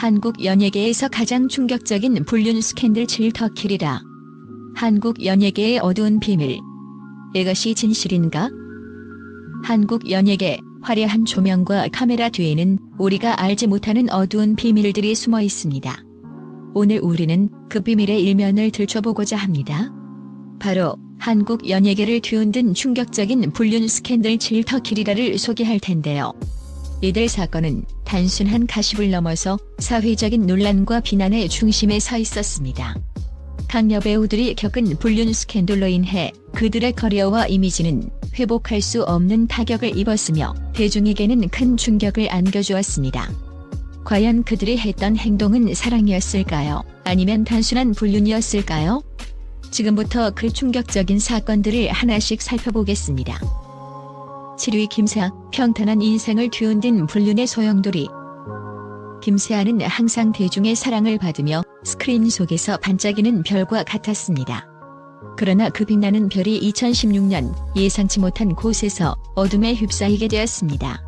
한국 연예계에서 가장 충격적인 불륜 스캔들 7터킬이라. 한국 연예계의 어두운 비밀. 이것이 진실인가? 한국 연예계 화려한 조명과 카메라 뒤에는 우리가 알지 못하는 어두운 비밀들이 숨어 있습니다. 오늘 우리는 그 비밀의 일면을 들춰보고자 합니다. 바로 한국 연예계를 뒤흔든 충격적인 불륜 스캔들 7터킬이라를 소개할 텐데요. 이들 사건은 단순한 가십을 넘어서 사회적인 논란과 비난의 중심에 서 있었습니다. 강여 배우들이 겪은 불륜 스캔들로 인해 그들의 커리어와 이미지는 회복할 수 없는 타격을 입었으며 대중에게는 큰 충격을 안겨주었습니다. 과연 그들이 했던 행동은 사랑이었을까요? 아니면 단순한 불륜이었을까요? 지금부터 그 충격적인 사건들을 하나씩 살펴보겠습니다. 7위 김세아, 평탄한 인생을 뒤흔든 불륜의 소용돌이. 김세아는 항상 대중의 사랑을 받으며 스크린 속에서 반짝이는 별과 같았습니다. 그러나 그 빛나는 별이 2016년 예상치 못한 곳에서 어둠에 휩싸이게 되었습니다.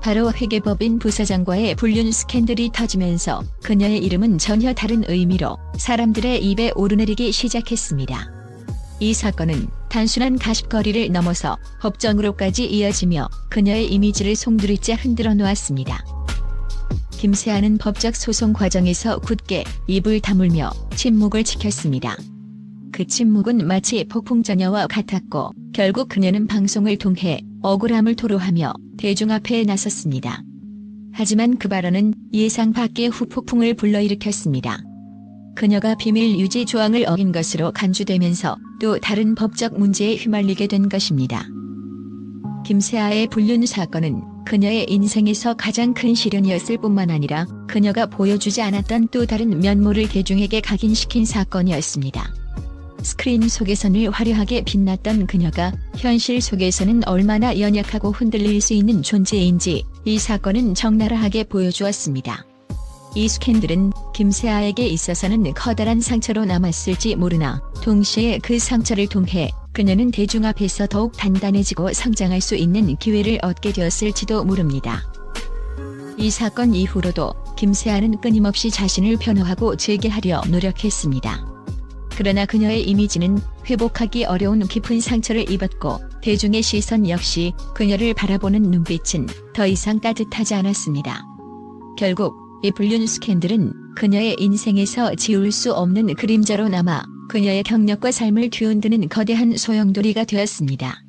바로 회계법인 부사장과의 불륜 스캔들이 터지면서 그녀의 이름은 전혀 다른 의미로 사람들의 입에 오르내리기 시작했습니다. 이 사건은 단순한 가십거리를 넘어서 법정으로까지 이어지며 그녀의 이미지를 송두리째 흔들어 놓았습니다. 김세아는 법적 소송 과정에서 굳게 입을 다물며 침묵을 지켰습니다. 그 침묵은 마치 폭풍전야와 같았고 결국 그녀는 방송을 통해 억울함을 토로하며 대중 앞에 나섰습니다. 하지만 그 발언은 예상 밖의 후폭풍을 불러일으켰습니다. 그녀가 비밀 유지 조항을 어긴 것으로 간주되면서 또 다른 법적 문제에 휘말리게 된 것입니다. 김세아의 불륜 사건은 그녀의 인생에서 가장 큰 시련이었을 뿐만 아니라 그녀가 보여주지 않았던 또 다른 면모를 대중에게 각인시킨 사건이었습니다. 스크린 속에서는 화려하게 빛났던 그녀가 현실 속에서는 얼마나 연약하고 흔들릴 수 있는 존재인지 이 사건은 적나라하게 보여주었습니다. 이 스캔들은 김세아에게 있어서는 커다란 상처로 남았을지 모르나 동시에 그 상처를 통해 그녀는 대중 앞에서 더욱 단단해지고 성장할 수 있는 기회를 얻게 되었을지도 모릅니다. 이 사건 이후로도 김세아는 끊임없이 자신을 변호하고 재개하려 노력했습니다. 그러나 그녀의 이미지는 회복하기 어려운 깊은 상처를 입었고 대중의 시선 역시 그녀를 바라보는 눈빛은 더 이상 따뜻하지 않았습니다. 결국 이 불륜 스캔들은 그녀의 인생에서 지울 수 없는 그림자로 남아 그녀의 경력과 삶을 뒤흔드는 거대한 소용돌이가 되었습니다.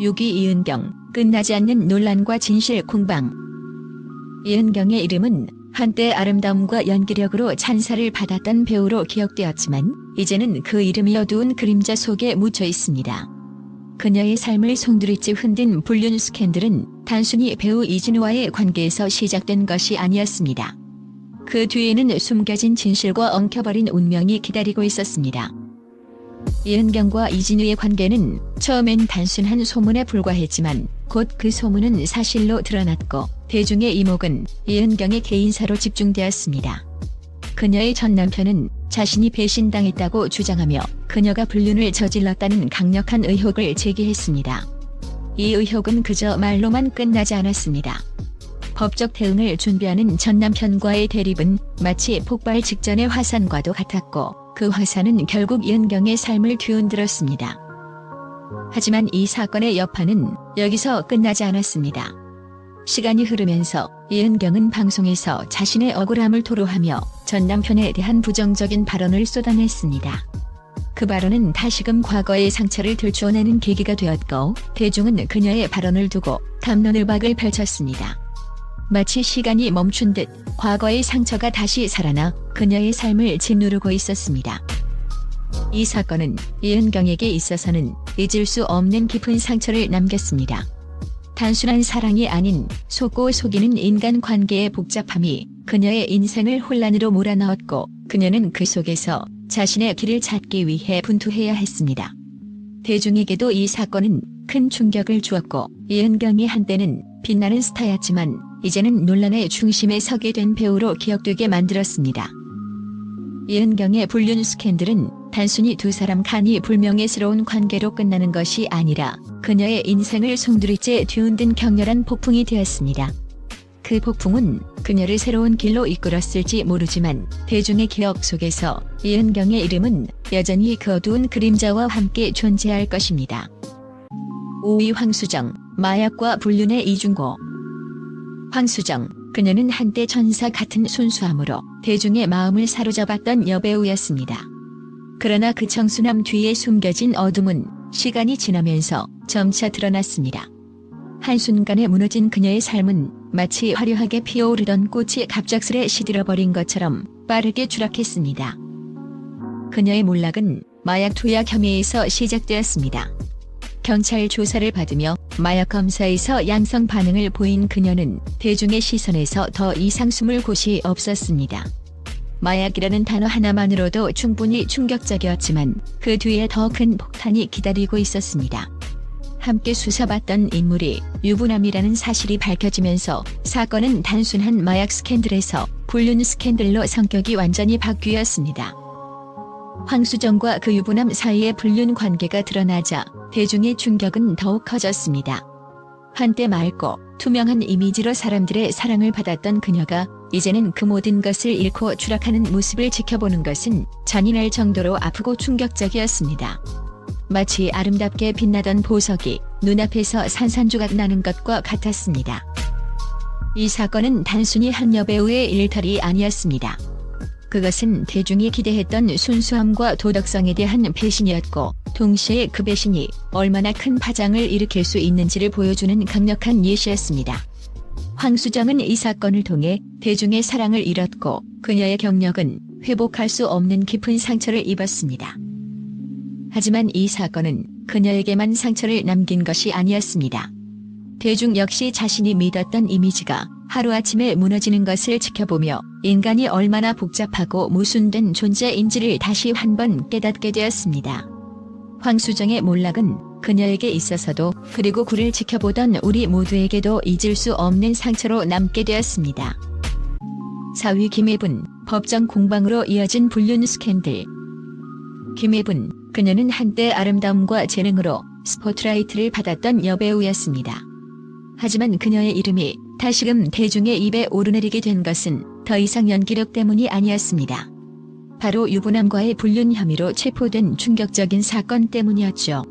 6위 이은경, 끝나지 않는 논란과 진실 공방. 이은경의 이름은 한때 아름다움과 연기력으로 찬사를 받았던 배우로 기억되었지만 이제는 그 이름이 어두운 그림자 속에 묻혀 있습니다. 그녀의 삶을 송두리째 흔든 불륜 스캔들은 단순히 배우 이진우와의 관계에서 시작된 것이 아니었습니다. 그 뒤에는 숨겨진 진실과 엉켜버린 운명이 기다리고 있었습니다. 이은경과 이진우의 관계는 처음엔 단순한 소문에 불과했지만 곧 그 소문은 사실로 드러났고 대중의 이목은 이은경의 개인사로 집중되었습니다. 그녀의 전 남편은 자신이 배신당했다고 주장하며 그녀가 불륜을 저질렀다는 강력한 의혹을 제기했습니다. 이 의혹은 그저 말로만 끝나지 않았습니다. 법적 대응을 준비하는 전 남편과의 대립은 마치 폭발 직전의 화산과도 같았고 그 화산은 결국 이은경의 삶을 뒤흔들었습니다. 하지만 이 사건의 여파는 여기서 끝나지 않았습니다. 시간이 흐르면서 이은경은 방송에서 자신의 억울함을 토로하며 전 남편에 대한 부정적인 발언을 쏟아냈습니다. 그 발언은 다시금 과거의 상처를 들추어내는 계기가 되었고 대중은 그녀의 발언을 두고 담론을박을 펼쳤습니다. 마치 시간이 멈춘 듯 과거의 상처가 다시 살아나 그녀의 삶을 짓누르고 있었습니다. 이 사건은 이은경에게 있어서는 잊을 수 없는 깊은 상처를 남겼습니다. 단순한 사랑이 아닌 속고 속이는 인간 관계의 복잡함이 그녀의 인생을 혼란으로 몰아넣었고 그녀는 그 속에서 자신의 길을 찾기 위해 분투해야 했습니다. 대중에게도 이 사건은 큰 충격을 주었고 이은경이 한때는 빛나는 스타였지만 이제는 논란의 중심에 서게 된 배우로 기억되게 만들었습니다. 이은경의 불륜 스캔들은 단순히 두 사람 간이 불명예스러운 관계로 끝나는 것이 아니라 그녀의 인생을 송두리째 뒤흔든 격렬한 폭풍이 되었습니다. 그 폭풍은 그녀를 새로운 길로 이끌었을지 모르지만 대중의 기억 속에서 이은경의 이름은 여전히 그 어두운 그림자와 함께 존재할 것입니다. 5위 황수정, 마약과 불륜의 이중고. 황수정, 그녀는 한때 천사 같은 순수함으로 대중의 마음을 사로잡았던 여배우였습니다. 그러나 그 청순함 뒤에 숨겨진 어둠은 시간이 지나면서 점차 드러났습니다. 한순간에 무너진 그녀의 삶은 마치 화려하게 피어오르던 꽃이 갑작스레 시들어버린 것처럼 빠르게 추락했습니다. 그녀의 몰락은 마약 투약 혐의에서 시작되었습니다. 경찰 조사를 받으며 마약 검사에서 양성 반응을 보인 그녀는 대중의 시선에서 더 이상 숨을 곳이 없었습니다. 마약이라는 단어 하나만으로도 충분히 충격적이었지만 그 뒤에 더 큰 폭탄이 기다리고 있었습니다. 함께 수사받던 인물이 유부남이라는 사실이 밝혀지면서 사건은 단순한 마약 스캔들에서 불륜 스캔들로 성격이 완전히 바뀌었습니다. 황수정과 그 유부남 사이의 불륜 관계가 드러나자 대중의 충격은 더욱 커졌습니다. 한때 맑고 투명한 이미지로 사람들의 사랑을 받았던 그녀가 이제는 그 모든 것을 잃고 추락하는 모습을 지켜보는 것은 잔인할 정도로 아프고 충격적이었습니다. 마치 아름답게 빛나던 보석이 눈앞에서 산산조각 나는 것과 같았습니다. 이 사건은 단순히 한 여배우의 일탈이 아니었습니다. 그것은 대중이 기대했던 순수함과 도덕성에 대한 배신이었고 동시에 그 배신이 얼마나 큰 파장을 일으킬 수 있는지를 보여주는 강력한 예시였습니다. 황수정은 이 사건을 통해 대중의 사랑을 잃었고 그녀의 경력은 회복할 수 없는 깊은 상처를 입었습니다. 하지만 이 사건은 그녀에게만 상처를 남긴 것이 아니었습니다. 대중 역시 자신이 믿었던 이미지가 하루아침에 무너지는 것을 지켜보며 인간이 얼마나 복잡하고 모순된 존재인지를 다시 한번 깨닫게 되었습니다. 황수정의 몰락은 그녀에게 있어서도 그리고 그를 지켜보던 우리 모두에게도 잊을 수 없는 상처로 남게 되었습니다. 4위 김혜분, 법정 공방으로 이어진 불륜 스캔들. 김혜분, 그녀는 한때 아름다움과 재능으로 스포트라이트를 받았던 여배우였습니다. 하지만 그녀의 이름이 다시금 대중의 입에 오르내리게 된 것은 더 이상 연기력 때문이 아니었습니다. 바로 유부남과의 불륜 혐의로 체포된 충격적인 사건 때문이었죠.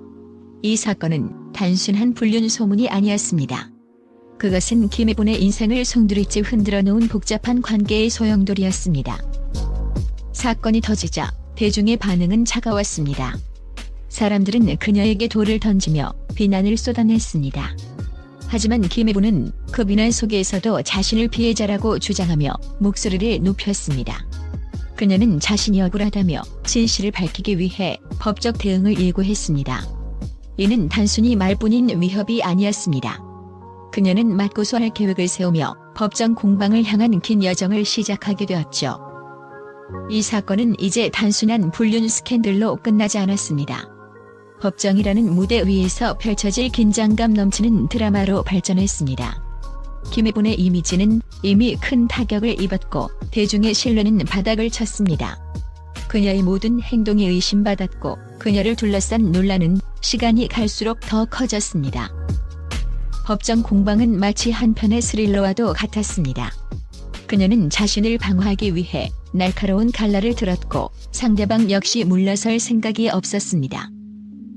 이 사건은 단순한 불륜 소문이 아니었습니다. 그것은 김혜분의 인생을 송두리째 흔들어 놓은 복잡한 관계의 소용돌이였습니다. 사건이 터지자 대중의 반응은 차가웠습니다. 사람들은 그녀에게 돌을 던지며 비난을 쏟아냈습니다. 하지만 김혜부는 그 비난 속에서도 자신을 피해자라고 주장하며 목소리를 높였습니다. 그녀는 자신이 억울하다며 진실을 밝히기 위해 법적 대응을 예고했습니다. 이는 단순히 말뿐인 위협이 아니었습니다. 그녀는 맞고소할 계획을 세우며 법정 공방을 향한 긴 여정을 시작하게 되었죠. 이 사건은 이제 단순한 불륜 스캔들로 끝나지 않았습니다. 법정이라는 무대 위에서 펼쳐질 긴장감 넘치는 드라마로 발전했습니다. 김혜분의 이미지는 이미 큰 타격을 입었고 대중의 신뢰는 바닥을 쳤습니다. 그녀의 모든 행동이 의심받았고 그녀를 둘러싼 논란은 시간이 갈수록 더 커졌습니다. 법정 공방은 마치 한편의 스릴러와도 같았습니다. 그녀는 자신을 방어하기 위해 날카로운 칼날을 들었고 상대방 역시 물러설 생각이 없었습니다.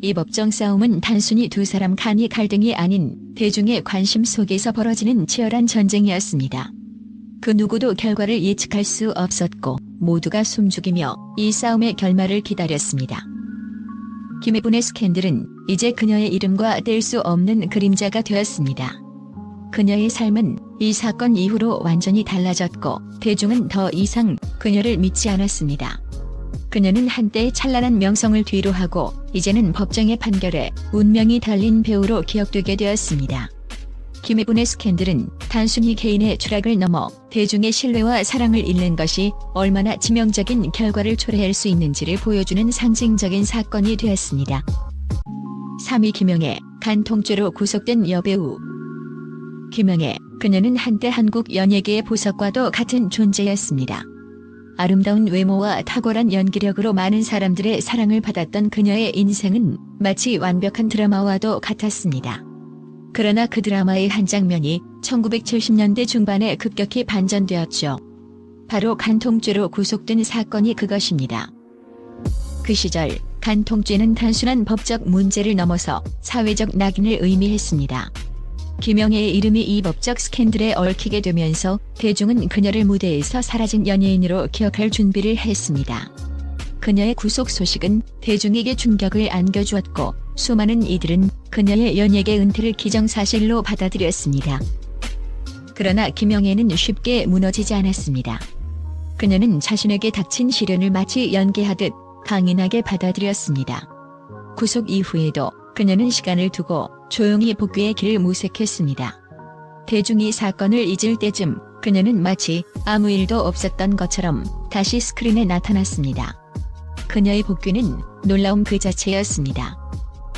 이 법정 싸움은 단순히 두 사람 간의 갈등이 아닌 대중의 관심 속에서 벌어지는 치열한 전쟁이었습니다. 그 누구도 결과를 예측할 수 없었고 모두가 숨죽이며 이 싸움의 결말을 기다렸습니다. 김혜분의 스캔들은 이제 그녀의 이름과 뗄 수 없는 그림자가 되었습니다. 그녀의 삶은 이 사건 이후로 완전히 달라졌고 대중은 더 이상 그녀를 믿지 않았습니다. 그녀는 한때 찬란한 명성을 뒤로하고 이제는 법정의 판결에 운명이 달린 배우로 기억되게 되었습니다. 김혜분의 스캔들은 단순히 개인의 추락을 넘어 대중의 신뢰와 사랑을 잃는 것이 얼마나 치명적인 결과를 초래할 수 있는지를 보여주는 상징적인 사건이 되었습니다. 3위 김영애, 간통죄로 구속된 여배우 김영애, 그녀는 한때 한국 연예계의 보석과도 같은 존재였습니다. 아름다운 외모와 탁월한 연기력으로 많은 사람들의 사랑을 받았던 그녀의 인생은 마치 완벽한 드라마와도 같았습니다. 그러나 그 드라마의 한 장면이 1970년대 중반에 급격히 반전되었죠. 바로 간통죄로 구속된 사건이 그것입니다. 그 시절 간통죄는 단순한 법적 문제를 넘어서 사회적 낙인을 의미했습니다. 김영애의 이름이 이 법적 스캔들에 얽히게 되면서 대중은 그녀를 무대에서 사라진 연예인으로 기억할 준비를 했습니다. 그녀의 구속 소식은 대중에게 충격을 안겨주었고 수많은 이들은 그녀의 연예계 은퇴를 기정사실로 받아들였습니다. 그러나 김영애는 쉽게 무너지지 않았습니다. 그녀는 자신에게 닥친 시련을 마치 연기하듯 강인하게 받아들였습니다. 구속 이후에도 그녀는 시간을 두고 조용히 복귀의 길을 모색했습니다. 대중이 사건을 잊을 때쯤 그녀는 마치 아무 일도 없었던 것처럼 다시 스크린에 나타났습니다. 그녀의 복귀는 놀라움 그 자체였습니다.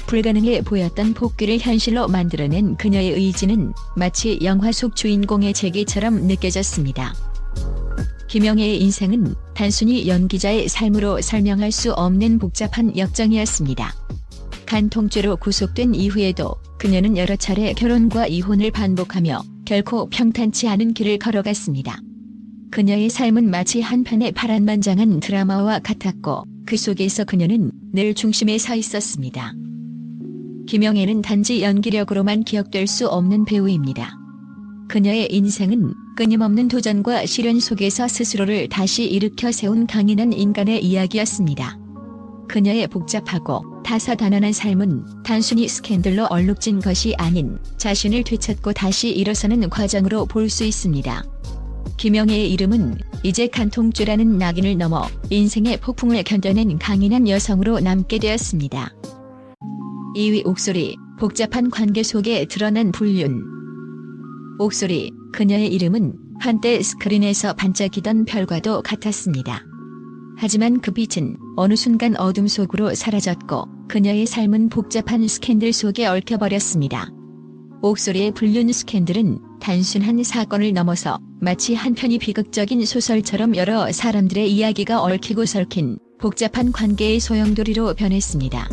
불가능해 보였던 복귀를 현실로 만들어낸 그녀의 의지는 마치 영화 속 주인공의 재기처럼 느껴졌습니다. 김영애의 인생은 단순히 연기자의 삶으로 설명할 수 없는 복잡한 역정이었습니다. 간 통죄로 구속된 이후에도 그녀는 여러 차례 결혼과 이혼을 반복하며 결코 평탄치 않은 길을 걸어갔습니다. 그녀의 삶은 마치 한 편의 파란만장한 드라마와 같았고 그 속에서 그녀는 늘 중심에 서 있었습니다. 김영애는 단지 연기력으로만 기억될 수 없는 배우입니다. 그녀의 인생은 끊임없는 도전과 시련 속에서 스스로를 다시 일으켜 세운 강인한 인간의 이야기였습니다. 그녀의 복잡하고 다사다난한 삶은 단순히 스캔들로 얼룩진 것이 아닌 자신을 되찾고 다시 일어서는 과정으로 볼 수 있습니다. 김영애의 이름은 이제 간통죄라는 낙인을 넘어 인생의 폭풍을 견뎌낸 강인한 여성으로 남게 되었습니다. 2위 옥소리, 복잡한 관계 속에 드러난 불륜. 옥소리, 그녀의 이름은 한때 스크린에서 반짝이던 별과도 같았습니다. 하지만 그 빛은 어느 순간 어둠 속으로 사라졌고 그녀의 삶은 복잡한 스캔들 속에 얽혀버렸습니다. 옥소리의 불륜 스캔들은 단순한 사건을 넘어서 마치 한 편의 비극적인 소설처럼 여러 사람들의 이야기가 얽히고 설킨 복잡한 관계의 소용돌이로 변했습니다.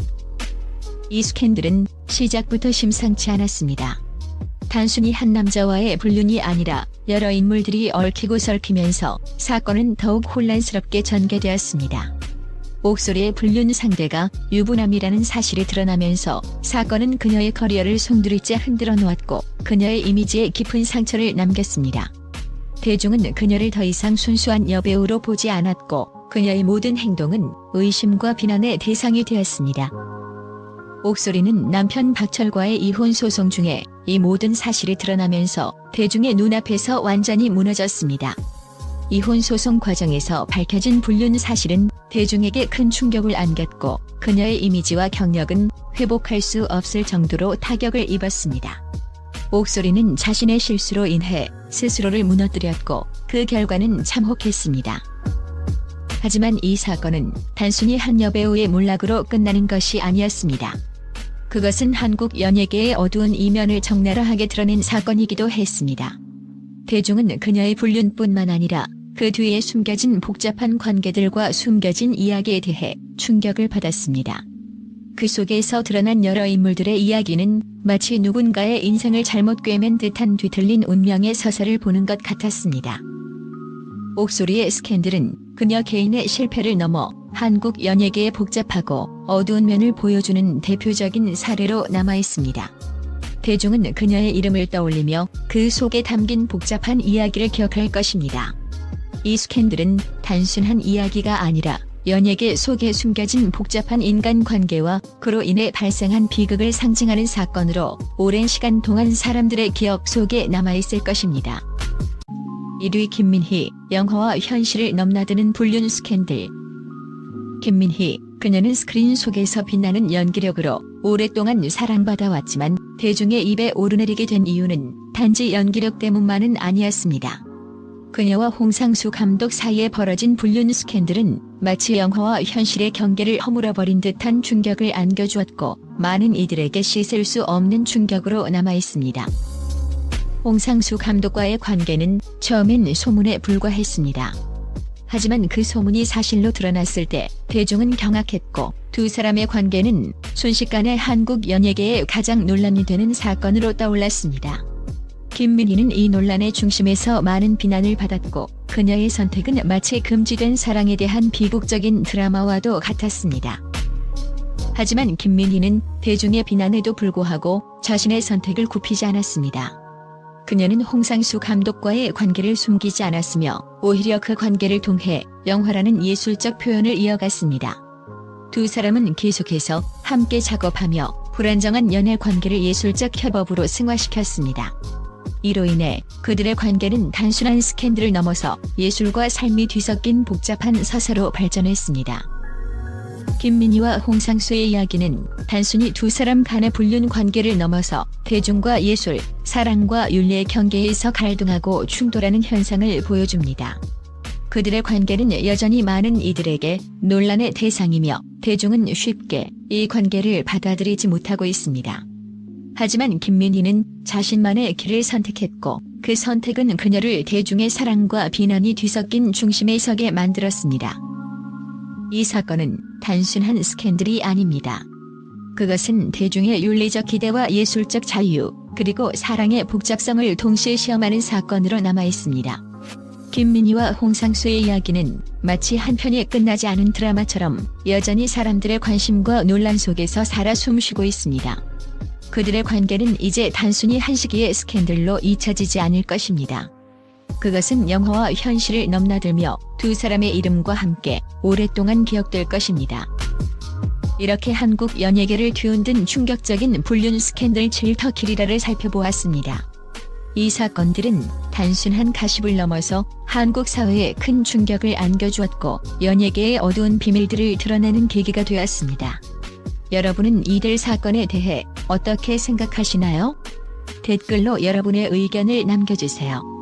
이 스캔들은 시작부터 심상치 않았습니다. 단순히 한 남자와의 불륜이 아니라 여러 인물들이 얽히고 설키면서 사건은 더욱 혼란스럽게 전개되었습니다. 옥소리의 불륜 상대가 유부남이라는 사실이 드러나면서 사건은 그녀의 커리어를 송두리째 흔들어 놓았고 그녀의 이미지에 깊은 상처를 남겼습니다. 대중은 그녀를 더 이상 순수한 여배우로 보지 않았고 그녀의 모든 행동은 의심과 비난의 대상이 되었습니다. 옥소리는 남편 박철과의 이혼 소송 중에 이 모든 사실이 드러나면서 대중의 눈앞에서 완전히 무너졌습니다. 이혼 소송 과정에서 밝혀진 불륜 사실은 대중에게 큰 충격을 안겼고 그녀의 이미지와 경력은 회복할 수 없을 정도로 타격을 입었습니다. 옥소리는 자신의 실수로 인해 스스로를 무너뜨렸고 그 결과는 참혹했습니다. 하지만 이 사건은 단순히 한 여배우의 몰락으로 끝나는 것이 아니었습니다. 그것은 한국 연예계의 어두운 이면을 적나라하게 드러낸 사건이기도 했습니다. 대중은 그녀의 불륜뿐만 아니라 그 뒤에 숨겨진 복잡한 관계들과 숨겨진 이야기에 대해 충격을 받았습니다. 그 속에서 드러난 여러 인물들의 이야기는 마치 누군가의 인생을 잘못 꿰맨 듯한 뒤틀린 운명의 서사를 보는 것 같았습니다. 옥소리의 스캔들은 그녀 개인의 실패를 넘어 한국 연예계의 복잡하고 어두운 면을 보여주는 대표적인 사례로 남아 있습니다. 대중은 그녀의 이름을 떠올리며 그 속에 담긴 복잡한 이야기를 기억할 것입니다. 이 스캔들은 단순한 이야기가 아니라 연예계 속에 숨겨진 복잡한 인간관계와 그로 인해 발생한 비극을 상징하는 사건으로 오랜 시간 동안 사람들의 기억 속에 남아있을 것입니다. 1위 김민희, 영화와 현실을 넘나드는 불륜 스캔들. 김민희, 그녀는 스크린 속에서 빛나는 연기력으로 오랫동안 사랑받아왔지만 대중의 입에 오르내리게 된 이유는 단지 연기력 때문만은 아니었습니다. 그녀와 홍상수 감독 사이에 벌어진 불륜 스캔들은 마치 영화와 현실의 경계를 허물어버린 듯한 충격을 안겨주었고 많은 이들에게 씻을 수 없는 충격으로 남아있습니다. 홍상수 감독과의 관계는 처음엔 소문에 불과했습니다. 하지만 그 소문이 사실로 드러났을 때 대중은 경악했고 두 사람의 관계는 순식간에 한국 연예계의 가장 논란이 되는 사건으로 떠올랐습니다. 김민희는 이 논란의 중심에서 많은 비난을 받았고 그녀의 선택은 마치 금지된 사랑에 대한 비극적인 드라마와도 같았습니다. 하지만 김민희는 대중의 비난에도 불구하고 자신의 선택을 굽히지 않았습니다. 그녀는 홍상수 감독과의 관계를 숨기지 않았으며 오히려 그 관계를 통해 영화라는 예술적 표현을 이어갔습니다. 두 사람은 계속해서 함께 작업하며 불안정한 연애 관계를 예술적 협업으로 승화시켰습니다. 이로 인해 그들의 관계는 단순한 스캔들을 넘어서 예술과 삶이 뒤섞인 복잡한 서사로 발전했습니다. 김민희와 홍상수의 이야기는 단순히 두 사람 간의 불륜 관계를 넘어서 대중과 예술, 사랑과 윤리의 경계에서 갈등하고 충돌하는 현상을 보여줍니다. 그들의 관계는 여전히 많은 이들에게 논란의 대상이며 대중은 쉽게 이 관계를 받아들이지 못하고 있습니다. 하지만 김민희는 자신만의 길을 선택했고 그 선택은 그녀를 대중의 사랑과 비난이 뒤섞인 중심에 서게 만들었습니다. 이 사건은 단순한 스캔들이 아닙니다. 그것은 대중의 윤리적 기대와 예술적 자유, 그리고 사랑의 복잡성을 동시에 시험하는 사건으로 남아 있습니다. 김민희와 홍상수의 이야기는 마치 한 편이 끝나지 않은 드라마처럼 여전히 사람들의 관심과 논란 속에서 살아 숨쉬고 있습니다. 그들의 관계는 이제 단순히 한 시기의 스캔들로 잊혀지지 않을 것입니다. 그것은 영화와 현실을 넘나들며 두 사람의 이름과 함께 오랫동안 기억될 것입니다. 이렇게 한국 연예계를 뒤흔든 충격적인 불륜 스캔들 7터 키리라를 살펴보았습니다. 이 사건들은 단순한 가십을 넘어서 한국 사회에 큰 충격을 안겨주었고 연예계의 어두운 비밀들을 드러내는 계기가 되었습니다. 여러분은 이들 사건에 대해 어떻게 생각하시나요? 댓글로 여러분의 의견을 남겨주세요.